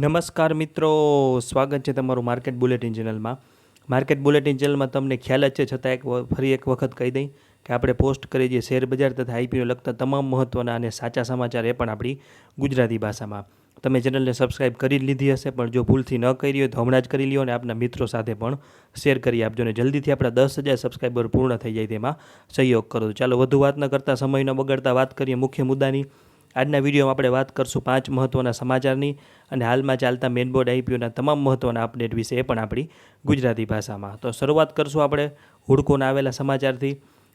નમસ્કાર મિત્રો, સ્વાગત છે તમારું માર્કેટ બુલેટિન ચેનલમાં. માર્કેટ બુલેટિન ચેનલમાં તમને ખ્યાલ જ છે, છતાં એક ફરી એક વખત કહી દઈ કે આપણે પોસ્ટ કરીએ છીએ શેર બજાર તથા આઈપીઓ લગતા તમામ મહત્ત્વના અને સાચા સમાચાર એ પણ આપણી ગુજરાતી ભાષામાં. તમે ચેનલને સબસ્ક્રાઇબ કરી લીધી હશે, પણ જો ભૂલથી ન કરી હોય તો હમણાં જ કરી લ્યો અને આપના મિત્રો સાથે પણ શેર કરી આપજો અને જલ્દીથી આપણા દસ હજાર સબસ્ક્રાઈબર પૂર્ણ થઈ જાય તેમાં સહયોગ કરો. ચાલો વધુ વાત ન કરતાં, સમય ન બગાડતા વાત કરીએ મુખ્ય મુદ્દાની. આજના વિડીયોમાં આપણે વાત કરશું પાંચ મહત્ત્વના સમાચારની અને હાલમાં ચાલતા મેનબોર્ડ આઈપીઓના તમામ મહત્ત્વના અપડેટ વિશે એ પણ આપણી ગુજરાતી ભાષામાં. તો શરૂઆત કરશું આપણે હુડકોના આવેલા સમાચારથી.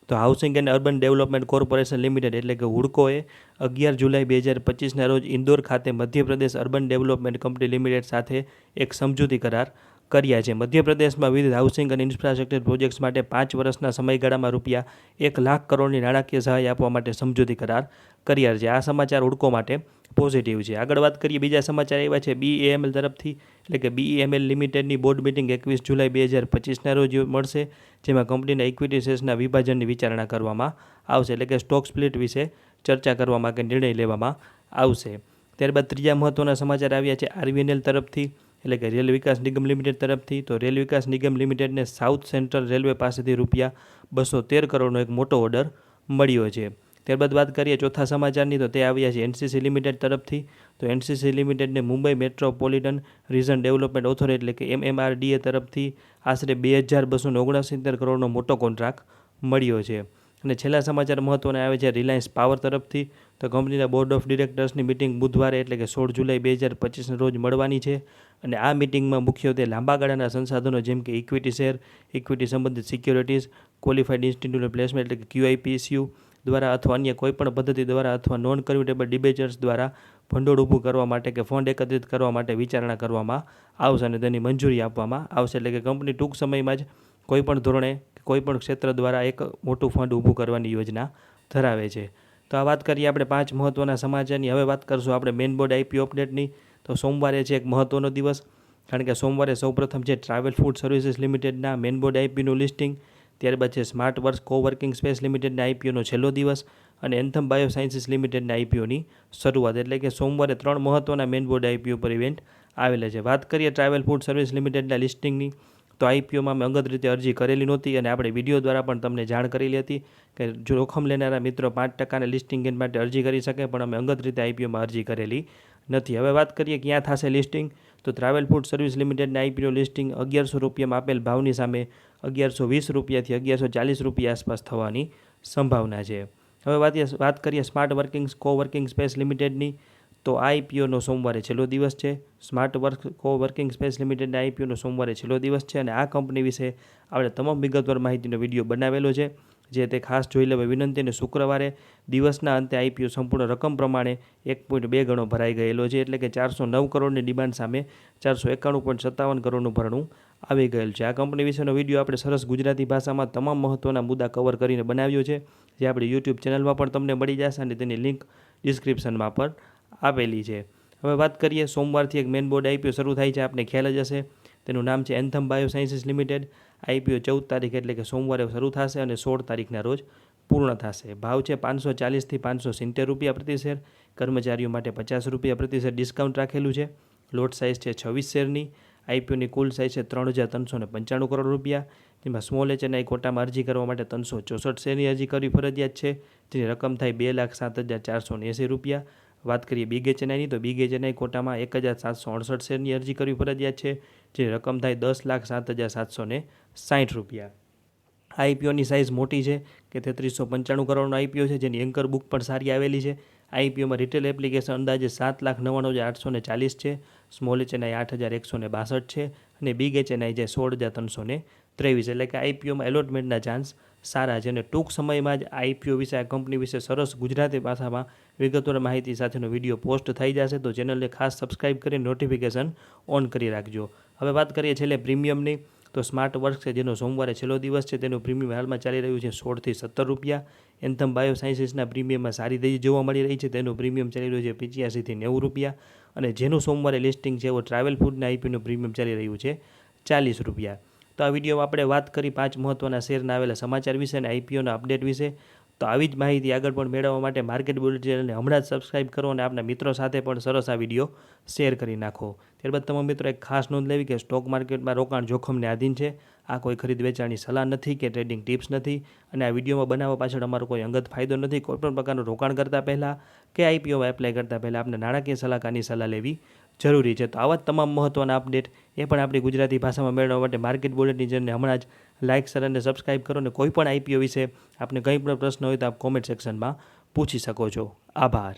તો housing and urban development corporation limited એટલે કે હુડકોએ અગિયાર જુલાઈ બે હજાર પચીસના રોજ ઇન્દોર ખાતે Madhya Pradesh urban development company limited સાથે એક સમજૂતી કરાર કર્યા છે. મધ્યપ્રદેશમાં વિવિધ હાઉસિંગ અને ઇન્ફ્રાસ્ટ્રક્ચર પ્રોજેક્ટ્સ માટે પાંચ વર્ષના સમયગાળામાં રૂપિયા એક લાખ કરોડની નાણાકીય સહાય આપવા માટે સમજૂતી કરાર કર્યા છે આ સમાચાર હુડકો માટે પોઝિટિવ છે. આગળ વાત કરીએ, બીજા સમાચાર એવા છે. બીએએમએલ તરફથી, એટલે કે બીએમએલ લિમિટેડની બોર્ડ મિટિંગ એકવીસ જુલાઈ બે હજાર પચીસના રોજ મળશે, જેમાં કંપનીના ઇક્વિટી શેર્સના વિભાજનની વિચારણા કરવામાં આવશે. એટલે કે સ્ટોક સ્પ્લિટ વિશે ચર્ચા કરવા માટે નિર્ણય લેવામાં આવશે. ત્યારબાદ ત્રીજા મહત્ત્વના સમાચાર આવ્યા છે. આરવીએનએલ તરફથી, એટલે કે રેલ વિકાસ નિગમ લિમિટેડ તરફથી, તો રેલ વિકાસ નિગમ લિમિટેડને સાઉથ સેન્ટ્રલ રેલવે પાસેથી રૂપિયા બસો તેર કરોડનો એક મોટો ઓર્ડર મળ્યો છે. ત્યારબાદ વાત કરીએ ચોથા સમાચારની, તો તે આવ્યા છે એનસીસી લિમિટેડ તરફથી. તો એનસીસી લિમિટેડને Mumbai metropolitan region development authority એટલે કે એમએમઆરડીએ તરફથી આશરે બે હજાર બસો ઓગણસિત્તેર કરોડનો મોટો કોન્ટ્રાક્ટ મળ્યો છે. અને છેલ્લા સમાચાર મહત્ત્વના આવે છે રિલાયન્સ પાવર તરફથી. તો કંપનીના બોર્ડ ઓફ ડિરેક્ટર્સની મિટિંગ બુધવારે એટલે કે સોળ જુલાઈ બે હજાર પચીસના રોજ મળવાની છે. અને આ મિટિંગમાં મુખ્યત્વે લાંબા ગાળાના સંસાધનો જેમ કે ઇક્વિટી શેર ઇક્વિટી સંબંધિત સિક્યોરિટીઝ ક્વોલિફાઈડ ઇન્સ્ટિટ્યૂટ પ્લેસમેન્ટ એટલે કે ક્યુઆઈપીસીયુ દ્વારા અથવા અન્ય કોઈપણ પદ્ધતિ દ્વારા અથવા નોન કન્વર્ટેબલ ડિબેચર્સ દ્વારા ભંડોળ ઊભું કરવા માટે કે ફંડ એકત્રિત કરવા માટે વિચારણા કરવામાં આવશે અને તેની મંજૂરી આપવામાં આવશે. એટલે કે કંપની ટૂંક સમયમાં જ કોઈપણ ધોરણે કોઈપણ ક્ષેત્ર દ્વારા એક મોટું ફંડ ઊભું કરવાની યોજના ધરાવે છે. તો આ વાત કરીએ આપણે પાંચ મહત્ત્વના સમાચારની. હવે વાત કરશું આપણે મેઇન બોર્ડ આઈપી અપડેટની તો સોમવારે છે એક મહત્ત્વનો દિવસ. કારણ કે સોમવારે સૌપ્રથમ છે ટ્રાવેલ ફૂડ સર્વિસીસ લિમિટેડના મેઇન બોર્ડ આઈપીનું લિસ્ટિંગ ત્યારબાદ છે સ્માર્ટ વર્ક્સ કોવર્કિંગ સ્પેસ લિમિટેડના આઈપીઓનો છેલ્લો દિવસ અને એન્થમ બાયોસાયન્સીસ લિમિટેડના આઈપીઓની શરૂઆત. એટલે કે સોમવારે ત્રણ મહત્ત્વના મેઇન બોર્ડ આઈપીઓ પર ઇવેન્ટ આવેલા છે. વાત કરીએ ટ્રાવેલ ફૂડ સર્વિસ લિમિટેડના લિસ્ટિંગની, તો આઈપીઓમાં મેં અંગત રીતે અરજી કરેલી નહોતી અને આપણે વીડિયો દ્વારા પણ તમને જાણ કરેલી હતી કે જોખમ લેનારા મિત્રો પાંચ ટકાના લિસ્ટિંગ ગેન માટે અરજી કરી શકે, પણ અમે અંગત રીતે આઈપીઓમાં અરજી કરેલી નથી. હવે વાત કરીએ ક્યાં થશે લિસ્ટિંગ? તો ટ્રાવેલ ફૂડ સર્વિસ લિમિટેડના આઈપીઓ લિસ્ટિંગ અગિયારસો રૂપિયામાં આપેલ ભાવની સામે અગિયારસો વીસ રૂપિયાથી અગિયારસો ચાલીસ રૂપિયા આસપાસ થવાની સંભાવના છે. હવે વાત વાત કરીએ smart working co working space લિમિટેડની તો આ આઈપીઓનો સોમવારે છેલ્લો દિવસ છે. Smart work co working space લિમિટેડના આઈપીઓનો સોમવારે છેલ્લો દિવસ છે અને આ કંપની વિશે આપણે તમામ વિગતવાર માહિતીનો વીડિયો બનાવેલો છે. જે તે ખાસ જોઈ લેવા વિનંતી અને શુક્રવારે દિવસના અંતે આઈપીઓ સંપૂર્ણ રકમ પ્રમાણે એક પોઈન્ટ બે ગણો ભરાઈ ગયેલો છે. એટલે કે ચારસો નવ કરોડની ડિમાન્ડ સામે ચારસો એકાણું પોઈન્ટ સત્તાવન કરોડનું ભરણું આવી ગયેલ છે. આ કંપની વિશેનો વીડિયો આપણે સરસ ગુજરાતી ભાષામાં તમામ મહત્ત્વના મુદ્દા કવર કરીને બનાવ્યો છે, જે આપણી યુટ્યુબ ચેનલમાં પણ તમને મળી જશે અને તેની લિંક ડિસ્ક્રિપ્શનમાં પણ આપેલી છે. હવે વાત કરીએ, સોમવારથી એક મેન બોર્ડ આઈપીઓ શરૂ થાય છે. આપને ખ્યાલ જ હશે. તેનું નામ છે એન્થમ બાયોસાયન્સીસ લિમિટેડ. આઈપીઓ ચૌદ તારીખ એટલે કે સોમવારે શરૂ થશે અને સોળ તારીખના રોજ પૂર્ણ થશે. ભાવ છે પાંચસો ચાલીસથી પાંચસો સિત્તેર રૂપિયા પ્રતિ શેર. કર્મચારીઓ માટે પચાસ રૂપિયા પ્રતિ શેર ડિસ્કાઉન્ટ રાખેલું છે. લોટ સાઇઝ છે છવ્વીસ શેરની. આઈપીઓની કુલ સાઇઝ છે ત્રણ હજાર ત્રણસો ને પંચાણું કરોડ રૂપિયા. તેમાં સ્મોલ એચએનઆઈ કોટામાં અરજી કરવા માટે ત્રણસો ચોસઠ શેરની અરજી કરવી ફરજિયાત છે. જેની રકમ થાય બે લાખ સાત હજાર ચારસો એંસી રૂપિયા. વાત કરીએ બિગ એચએનઆઈની તો બિગ એચએનઆઈ કોટામાં એક હજાર સાતસો અડસઠ શેરની અરજી કરવી ફરજિયાત છે, જે રકમ થાય દસ લાખ સાત હજાર સાતસો ને સાઠ રૂપિયા. આઈપીઓની સાઇઝ મોટી છે કે તેત્રીસો પંચાણું કરોડનો આઈપીઓ છે, જેની એન્કર બુક પણ સારી આવેલી છે. આઈપીઓમાં રિટેલ એપ્લિકેશન અંદાજે સાત લાખ નવ્વાણું હજાર આઠસો ને ચાલીસ છે સ્મોલ એચએનઆઈ આઠ હજાર એકસો ને બાસઠ છે અને બિગ એચએનઆઈ જે સોળ હજાર ત્રણસો ને ત્રેવીસ. એટલે કે આઈપીઓમાં એલોટમેન્ટના ચાન્સ સારા છે. અને ટૂંક સમયમાં જ આઈપીઓ વિશે, આ કંપની વિશે સરસ ગુજરાતી ભાષામાં વિગતવાર માહિતી સાથેનો વીડિયો પોસ્ટ થઈ જશે. તો ચેનલને ખાસ સબસ્ક્રાઇબ કરી નોટિફિકેશન ઓન કરી રાખજો. હવે વાત કરીએ છેલ્લે પ્રીમિયમની. તો સ્માર્ટ વર્ક છે, જેનો સોમવારે છેલ્લો દિવસ છે. તેનું પ્રીમિયમ હાલમાં ચાલી રહ્યું છે સોળથી સત્તર રૂપિયા. એન્થમ બાયોસાયન્સીસના પ્રીમિયમમાં સારી તેજી જોવા મળી રહી છે. તેનું પ્રીમિયમ ચાલી રહ્યું છે પંચ્યાસીથી નેવું રૂપિયા. અને જેનું સોમવારે લિસ્ટિંગ છે એવો ટ્રાવેલ ફૂડના આઈપીનું પ્રીમિયમ ચાલી રહ્યું છે ચાલીસ રૂપિયા. તો આ વિડીયોમાં આપણે વાત કરી પાંચ મહત્ત્વના શેરના આવેલા સમાચાર વિશે અને આઈપીઓના અપડેટ વિશે. તો આવી જ માહિતી આગળ પણ મેળવવા માટે માર્કેટ બુલ ચેનલને હમણાં જ સબસ્ક્રાઇબ કરો અને આપના મિત્રો સાથે પણ સરસ આ વીડિયો શેર કરી નાખો. ત્યારબાદ તમામ મિત્રો એક ખાસ નોંધ લેવી કે સ્ટોક માર્કેટમાં રોકાણ જોખમને આધીન છે. આ કોઈ ખરીદ વેચાણની સલાહ નથી કે ટ્રેડિંગ ટિપ્સ નથી અને આ વિડીયોમાં બનાવવા પાછળ અમારો કોઈ અંગત ફાયદો નથી. કોઈપણ પ્રકારનું રોકાણ કરતાં પહેલાં કે આઈપીઓમાં એપ્લાય કરતાં પહેલાં આપણે નાણાકીય સલાહકારની સલાહ લેવી જરૂરી છે. તો આવા જ તમામ મહત્ત્વના અપડેટ એ પણ આપણી ગુજરાતી ભાષામાં મેળવવા માટે માર્કેટ બુલેટની જેને હમણાં જ લાઇક શેર અને સબસ્ક્રાઇબ કરો અને કોઈ પણ આઈપીઓ વિશે આપને કંઈ પણ પ્રશ્ન હોય તો આપ કોમેન્ટ સેક્શનમાં પૂછી શકો છો. આભાર.